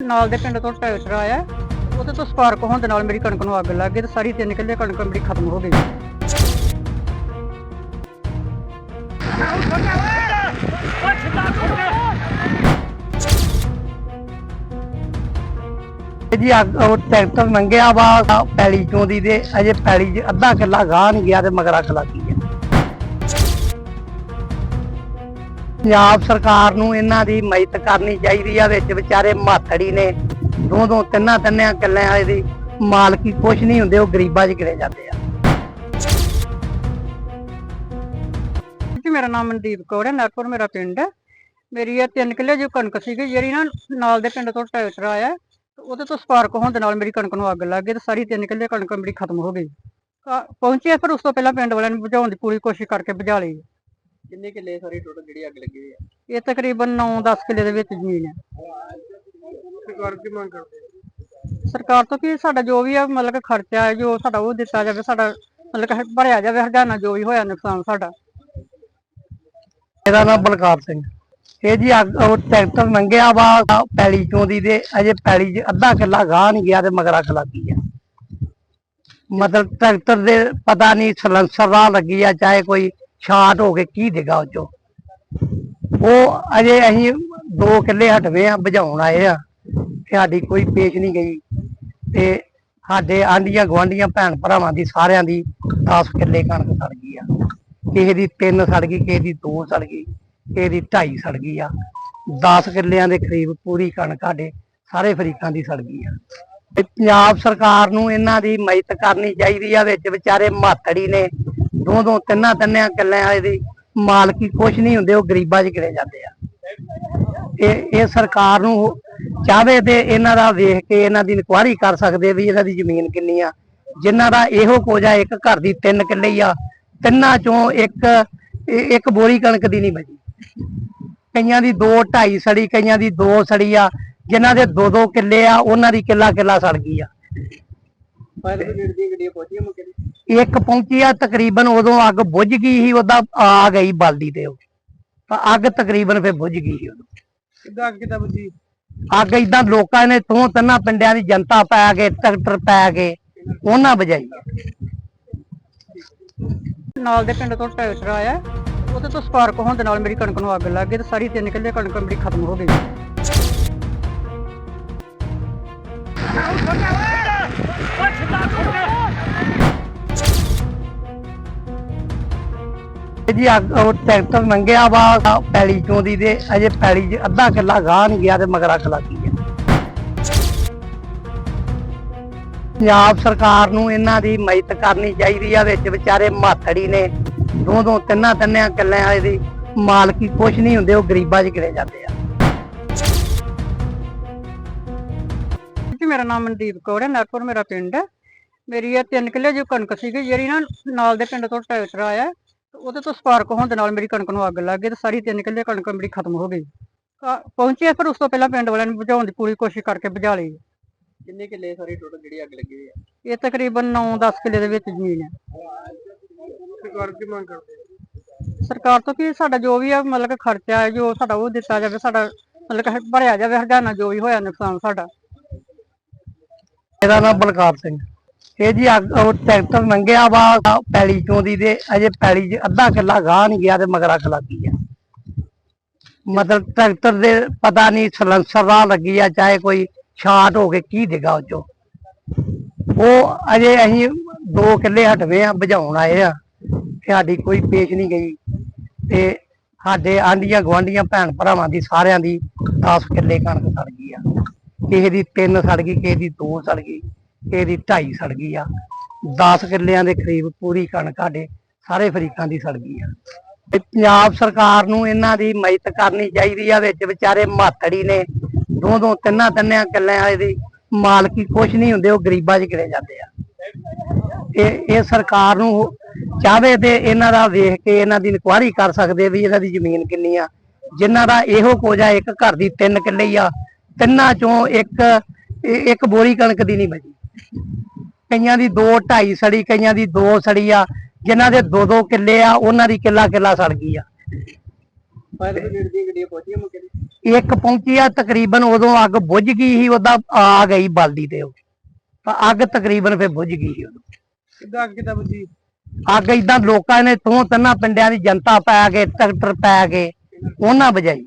ਨਾਲ ਦੇ ਪਿੰਡ ਤੋਂ ਟਰੈਕਟਰ ਆਇਆ, ਉਹਦੇ ਤੋਂ ਸਪਾਰਕ ਹੋਣ ਦੇ ਨਾਲ ਮੇਰੀ ਕਣਕ ਨੂੰ ਅੱਗ ਲੱਗ ਗਈ ਤੇ ਸਾਰੀ ਤਿੰਨ ਕਿੱਲੇ ਕਣਕ ਮੇਰੀ ਖਤਮ ਹੋ ਗਈ। ਜੀ ਅੱਗ, ਉਹ ਟਰੈਕਟਰ ਮੰਗਿਆ ਵਾ ਪੈਲੀ ਚੋਂ ਦੀ ਤੇ ਅਜੇ ਪੈਲੀ 'ਚ ਅੱਧਾ ਕਿੱਲਾ ਗਾਹ ਨਹੀਂ ਗਿਆ ਤੇ ਮਗਰਾ ਅੱਗ ਲੱਗੀ ਪੰਜਾਬ ਸਰਕਾਰ ਨੂੰ ਇਹਨਾਂ ਦੀ ਮਦਦ ਕਰਨੀ ਚਾਹੀਦੀ ਆ, ਵਿੱਚ ਵਿਚਾਰੇ ਮਾਥੜੀ ਨੇ। ਦੋ ਦੋ ਤਿੰਨਾਂ ਤਿੰਨਾਂ ਕਿੱਲਿਆਂ ਵਾਲੇ ਦੀ ਮਾਲਕੀ ਕੁਛ ਨਹੀਂ ਹੁੰਦੇ, ਉਹ ਗਰੀਬਾਂ 'ਚ ਗਿਰੇ ਜਾਂਦੇ ਆ। ਜੀ, ਮੇਰਾ ਨਾਮ ਮਨਦੀਪ ਕੌਰ ਹੈ, ਨਰਪੁਰ ਮੇਰਾ ਪਿੰਡ। ਹੈ ਮੇਰੀ ਇਹ ਤਿੰਨ ਕਿੱਲੇ ਜੋ ਕਣਕ ਸੀਗੀ, ਜਿਹੜੀ ਨਾ ਨਾਲ ਦੇ ਪਿੰਡ ਤੋਂ ਟਰੈਕਟਰ ਆਇਆ, ਉਹਦੇ ਤੋਂ ਸਪਾਰਕ ਹੋਣ ਦੇ ਨਾਲ ਮੇਰੀ ਕਣਕ ਨੂੰ ਅੱਗ ਲੱਗ ਗਈ ਤੇ ਸਾਰੀ ਤਿੰਨ ਕਿੱਲੇ ਕਣਕ ਮੇਰੀ ਖਤਮ ਹੋ ਗਈ। ਤਾਂ ਪਹੁੰਚੇ ਫਿਰ ਉਸ ਤੋਂ ਪਹਿਲਾਂ ਪਿੰਡ ਵਾਲਿਆਂ ਨੂੰ ਬੁਝਾਉਣ ਦੀ ਪੂਰੀ ਕੋਸ਼ਿਸ਼ ਕਰਕੇ ਬੁਝਾ ਲਈ। ਕਿੰਨੇ ਕਿੱਲੇ ਸਾਰੀ ਟੋਟਲ ਜਿਹੜੀ ਅੱਗ ਲੱਗੀ ਹੋਈ ਹੈ ਇਹ ਤਕਰੀਬਨ 9-10 ਕਿੱਲੇ ਦੇ ਵਿੱਚ ਜ਼ਮੀਨ ਹੈ। ਸਰਕਾਰ ਕੀ ਮੰਗ ਕਰਦੇ ਸਰਕਾਰ ਤੋਂ ਕਿ ਸਾਡਾ ਜੋ ਵੀ ਹੈ ਮਤਲਬ ਕਿ ਖਰਚਾ ਹੈ ਜੋ ਸਾਡਾ ਉਹ ਦਿੱਤਾ ਜਾਵੇ ਸਾਡਾ ਮਤਲਬ ਕਿ ਭਰਿਆ ਜਾਵੇ ਹਰਜਾਨਾ ਜੋ ਵੀ ਹੋਇਆ ਨੁਕਸਾਨ ਸਾਡਾ। ਮੇਰਾ ਨਾਮ ਬਲਕਾਰ ਸਿੰਘ। ਇਹ ਜੀ ਅੱਗ ਉਹ ਟਰੈਕਟਰ ਲੰਘਿਆ ਵਾ ਪੈਲੀ ਚੋਂ ਦੀ ਤੇ ਅਜੇ ਪੈਲੀ 'ਚ ਅੱਧਾ ਕਿੱਲਾ ਗਾਹ ਨਹੀਂ ਗਿਆ ਤੇ ਮਗਰ ਅੱਗ ਲੱਗੀ ਆ। ਮਤਲਬ ਟਰੈਕਟਰ ਦੇ ਪਤਾ ਨਹੀਂ ਸਲੈਂਸਰ ਰਾਹ ਲੱਗੀ ਆ ਚਾਹੇ ਕੋਈ ਸ਼ਾਰਟ ਹੋ ਕੇ ਕੀ ਦੇਗਾ ਉਹ ਚੋਂ ਉਹ ਅਜੇ ਅਸੀਂ ਦੋ ਕਿੱਲੇ ਹਟਵੇ ਆ ਬੁਝਾਉਣ ਆਏ ਆ ਸਾਡੀ ਕੋਈ ਪੇਸ਼ ਨਹੀਂ ਗਈ ਤੇ ਸਾਡੇ ਆਂਡੀਆਂ ਗਵਾਂਡੀਆਂ ਭੈਣ ਭਰਾਵਾਂ ਦੀ ਸਾਰਿਆਂ ਦੀ 10 ਕਿੱਲੇ ਕਣਕ ਸੜ ਗਈ ਆ। ਕਿਸੇ ਦੀ 3 ਸੜ ਗਈ, ਕਿਸੇ ਦੀ 2 ਸੜ ਗਈ, ਕਿਸੇ ਦੀ 2.5 ਸੜ ਗਈ ਆ। 10 ਕਿੱਲਿਆਂ ਦੇ ਕਰੀਬ ਪੂਰੀ ਕਣਕ ਸਾਡੇ ਸਾਰੇ ਫਰੀਕਾਂ ਦੀ ਸੜ ਗਈ ਆ। ਤੇ ਪੰਜਾਬ ਸਰਕਾਰ ਨੂੰ ਇਹਨਾਂ ਦੀ ਮਦਦ ਕਰਨੀ ਚਾਹੀਦੀ ਆ, ਵਿੱਚ ਵਿਚਾਰੇ ਮਾਤੜੀ ਨੇ ਦੋ ਦੋ ਤਿੰਨਾਂ ਤਿੰਨਾਂ ਕਿੱਲਿਆਂ ਵਾਲੇ ਦੀ ਮਾਲਕੀ ਕੁਛ ਨਹੀਂ ਹੁੰਦੇ, ਉਹ ਗਰੀਬਾਂ 'ਚ ਗਿਰੇ ਜਾਂਦੇ ਆ। ਇਹ ਇਹ ਸਰਕਾਰ ਨੂੰ ਚਾਹਵੇ ਤੇ ਇਹਨਾਂ ਦਾ ਵੇਖ ਕੇ ਇਹਨਾਂ ਦੀ ਇਨਕੁਆਇਰੀ ਕਰ ਸਕਦੇ ਵੀ ਇਹਨਾਂ ਦੀ ਜ਼ਮੀਨ ਕਿੰਨੀ ਆ। ਜਿਨ੍ਹਾਂ ਦਾ ਇਹੋ ਕੁਝ ਇੱਕ ਘਰ ਦੀ ਤਿੰਨ ਕਿੱਲੇ ਹੀ ਆ, ਤਿੰਨਾਂ ਚੋਂ ਇੱਕ ਇੱਕ ਬੋਰੀ ਕਣਕ ਦੀ ਨਹੀਂ ਬਚੀ। ਕਈਆਂ ਦੀ 2 2.5 ਸੜੀ, ਕਈਆਂ ਦੀ 2 ਸੜੀ ਆ, ਜਿਨ੍ਹਾਂ ਦੇ 2 2 ਕਿੱਲੇ ਆ, ਉਹਨਾਂ ਦੀ ਕਿੱਲਾ ਕਿੱਲਾ ਸੜ ਗਈ ਆ। ਫਾਇਰ ਬ੍ਰਿਗੇਡ ਦੀਆਂ ਗੱਡੀਆਂ ਪਹੁੰਚੀਆਂ ਮੌਕੇ ਇੱਕ ਪਹੁੰਚੀ ਆ ਤਕਰੀਬਨ ਉਦੋਂ ਅੱਗ ਬੁਝ ਗਈ ਸੀ ਉਹਦਾ ਆ ਗਈ ਬਲਦੀ ਤੇ ਉਹ ਤਾਂ ਅੱਗ ਤਕਰੀਬਨ ਫਿਰ ਬੁਝ ਗਈ ਸੀ ਉਦੋਂ ਕਿੱਦਾਂ ਅੱਗ ਕਿੱਦਾਂ ਬੁਝੀ ਅੱਗ ਇਦਾਂ ਲੋਕਾਂ ਨੇ ਤੋਂ ਤਿੰਨਾਂ ਪਿੰਡਾਂ ਦੀ ਜਨਤਾ ਪੈ ਕੇ ਟਰੈਕਟਰ ਪੈ ਕੇ ਉਹਨਾਂ ਬਜਾਈ ਨਾਲ ਦੇ ਪਿੰਡ ਤੋਂ ਟਰੈਕਟਰ ਆਇਆ ਉਹਦੇ ਤੋਂ ਸਪਾਰਕ ਹੋਣ ਦੇ ਨਾਲ ਮੇਰੀ ਕਣਕ ਨੂੰ ਅੱਗ ਲੱਗ ਗਈ ਤੇ ਸਾਰੀ ਤਿੰਨ ਕਿੱਲੇ ਕਣਕ ਮੇਰੀ ਖਤਮ ਹੋ ਗਈ ਜੀ ਅੱਗ ਉਹ ਟਰੈਕਟਰ ਲੰਘਿਆ ਵਾ ਪੈਲੀ ਚੋਂ ਦੀ ਤੇ ਅਜੇ ਪੈਲੀ 'ਚ ਅੱਧਾ ਕਿੱਲਾ ਗਾਹ ਨਹੀਂ ਗਿਆ ਤੇ ਮਗਰ ਅੱਗ ਲੱਗੀ ਹੈ ਪੰਜਾਬ ਸਰਕਾਰ ਨੂੰ ਇਹਨਾਂ ਦੀ ਮਦਦ ਕਰਨੀ ਚਾਹੀਦੀ ਆ, ਵਿੱਚ ਵਿਚਾਰੇ ਮਾਥੜੀ ਨੇ ਦੋ ਦੋ ਤਿੰਨਾਂ ਤਿੰਨਾਂ ਕਿੱਲਿਆਂ ਵਾਲੇ ਦੀ ਮਾਲਕੀ ਕੁਛ ਨਹੀਂ ਹੁੰਦੇ, ਉਹ ਗਰੀਬਾਂ 'ਚ ਗਿਰੇ ਜਾਂਦੇ ਆ। ਜੀ, ਮੇਰਾ ਨਾਮ ਮਨਦੀਪ ਕੌਰ ਹੈ, ਨਰਪੁਰ ਮੇਰਾ ਪਿੰਡ ਹੈ। ਮੇਰੀ ਇਹ ਤਿੰਨ ਕਿੱਲੇ ਜੋ ਕਣਕ ਸੀਗੀ, ਜਿਹੜੀ ਨਾ ਨਾਲ ਦੇ ਪਿੰਡ ਤੋਂ ਟਰੈਕਟਰ ਆਇਆ। ਉਹਦੇ ਤੋਂ ਸਪਾਰਕ ਹੋਣ ਦੇ ਨਾਲ ਮੇਰੀ ਕਣਕ ਨੂੰ ਅੱਗ ਲੱਗ ਗਈ ਤੇ ਸਾਰੀ ਤਿੰਨ ਕਿੱਲੇ ਕਣਕ ਮੇਰੀ ਖਤਮ ਹੋ ਗਈ। ਪਹੁੰਚੇ ਫਿਰ ਉਸ ਤੋਂ ਪਹਿਲਾਂ ਪਿੰਡ ਵਾਲਿਆਂ ਨੂੰ ਬੁਝਾਉਣ ਦੀ ਪੂਰੀ ਕੋਸ਼ਿਸ਼ ਕਰਕੇ ਬੁਝਾ ਲਈ। ਕਿੰਨੇ ਕਿੱਲੇ ਸਾਰੀ ਟੋਟਲ ਜਿਹੜੀ ਅੱਗ ਲੱਗੀ ਹੋਈ ਹੈ ਇਹ ਤਕਰੀਬਨ 9-10 ਕਿੱਲੇ ਦੇ ਵਿੱਚ ਜ਼ਮੀਨ ਹੈ ਸਰਕਾਰ ਕੀ ਮੰਗ ਕਰਦੇ ਸਰਕਾਰ ਤੋਂ ਕਿ ਸਾਡਾ ਜੋ ਵੀ ਹੈ ਮਤਲਬ ਕਿ ਖਰਚਾ ਹੈ ਜੋ ਸਾਡਾ ਉਹ ਦਿੱਤਾ ਜਾਵੇ ਸਾਡਾ ਮਤਲਬ ਕਿ ਭਰਿਆ ਜਾਵੇ ਹਰਜਾਨਾ ਜੋ ਵੀ ਹੋਇਆ ਨੁਕਸਾਨ ਸਾਡਾ। ਮੇਰਾ ਨਾਮ ਬਲਕਾਰ ਸਿੰਘ। ਇਹ ਜੀ ਅੱਗ ਉਹ ਟਰੈਕਟਰ ਲੰਘਿਆ ਵਾ ਪੈਲੀ ਚੋਂ ਦੀ ਤੇ ਅਜੇ ਪੈਲੀ 'ਚ ਅੱਧਾ ਕਿੱਲਾ ਗਾਹ ਨਹੀਂ ਗਿਆ ਤੇ ਮਗਰਾ ਅੱਗ ਲੱਗੀ ਆ। ਮਤਲਬ ਟਰੈਕਟਰ ਦੇ ਪਤਾ ਨਹੀਂ ਸਲੈਂਸਰ ਰਾਹ ਲੱਗੀ ਆ, ਚਾਹੇ ਕੋਈ ਸ਼ਾਰਟ ਹੋ ਕੇ ਕੀ ਡਿੱਗਾ ਉਹ ਚੋਂ ਉਹ ਅਜੇ ਅਸੀਂ ਦੋ ਕਿੱਲੇ ਹਟਵੇ ਆ ਬੁਝਾਉਣ ਆਏ ਆ ਸਾਡੀ ਕੋਈ ਪੇਸ਼ ਨਹੀਂ ਗਈ। ਤੇ ਸਾਡੇ ਆਂਡੀਆਂ ਗਵਾਂਡੀਆਂ ਭੈਣ ਭਰਾਵਾਂ ਦੀ ਸਾਰਿਆਂ ਦੀ 10 ਕਿੱਲੇ ਕਣਕ ਸੜ ਗਈ ਆ। ਕਿਸੇ ਦੀ 3 ਸੜ ਗਈ, ਕਿਸੇ ਦੀ 2 ਸੜ ਗਈ। ਇਹਦੀ ਢਾਈ 2.5 ਸੜ ਗਈ ਆ। 10 ਕਿੱਲਿਆਂ ਦੇ ਕਰੀਬ ਪੂਰੀ ਕਣਕ ਸਾਡੇ ਸਾਰੇ ਫਰੀਕਾਂ ਦੀ ਸੜ ਗਈ ਆ। ਤੇ ਪੰਜਾਬ ਸਰਕਾਰ ਨੂੰ ਇਹਨਾਂ ਦੀ ਮਦਦ ਕਰਨੀ ਚਾਹੀਦੀ ਆ, ਵਿੱਚ ਵਿਚਾਰੇ ਮਾਤੜੀ ਨੇ। ਦੋ ਦੋ ਤਿੰਨਾਂ ਤਿੰਨਿਆਂ ਕਿੱਲਿਆਂ ਵਾਲੇ ਦੀ ਮਾਲਕੀ ਕੁਛ ਨਹੀਂ ਹੁੰਦੇ, ਉਹ ਗਰੀਬਾਂ 'ਚ ਗਿਣੇ ਜਾਂਦੇ ਆ। ਇਹ ਇਹ ਸਰਕਾਰ ਨੂੰ ਚਾਹਵੇ ਤੇ ਇਹਨਾਂ ਦਾ ਵੇਖ ਕੇ ਇਹਨਾਂ ਦੀ ਇਨਕੁਆਇਰੀ ਕਰ ਸਕਦੇ ਵੀ ਇਹਨਾਂ ਦੀ ਜ਼ਮੀਨ ਕਿੰਨੀ ਆ। ਜਿਨ੍ਹਾਂ ਦਾ ਇਹੋ ਕੁਝ ਆ, ਇੱਕ ਘਰ ਦੀ ਤਿੰਨ ਕਿੱਲੇ ਆ। ਤਿੰਨਾਂ ਚੋਂ ਇੱਕ ਇੱਕ ਬੋਰੀ ਕਣਕ ਦੀ ਨਹੀਂ ਬਚੀ। ਕਈਆਂ ਦੀ 2 2.5 ਸੜੀ ਕਈਆਂ ਦੀ 2 ਸੜੀ ਆ ਜਿਨ੍ਹਾਂ ਦੇ 2 2 ਕਿੱਲੇ ਆ ਉਹਨਾਂ ਦੀ ਕਿੱਲਾ ਕਿੱਲਾ ਸੜ ਗਈ ਆ। ਫਾਇਰ ਬ੍ਰਿਗੇਡ ਦੀਆਂ ਗੱਡੀਆਂ ਪਹੁੰਚੀਆਂ ਮੌਕੇ ਤੇ? ਇੱਕ ਪਹੁੰਚੀ ਆ ਤਕਰੀਬਨ ਉਦੋਂ ਅੱਗ ਬੁਝ ਗਈ ਸੀ ਉਹਦਾ ਆ ਗਈ ਬਲਦੀ ਤੇ ਉਹ। ਤਾਂ ਅੱਗ ਤਕਰੀਬਨ ਫਿਰ ਬੁਝ ਗਈ ਸੀ ਉਦੋਂ। ਕਿੱਦਾਂ ਅੱਗ ਕਿੱਦਾਂ ਬੁਝੀ? ਅੱਗ ਇਦਾਂ ਲੋਕਾਂ ਨੇ ਤੋਂ ਤਿੰਨਾਂ ਪਿੰਡਾਂ ਦੀ ਜਨਤਾ ਪੈ ਕੇ ਟਰੈਕਟਰ ਪੈ ਕੇ ਉਹਨਾਂ ਬਜਾਈ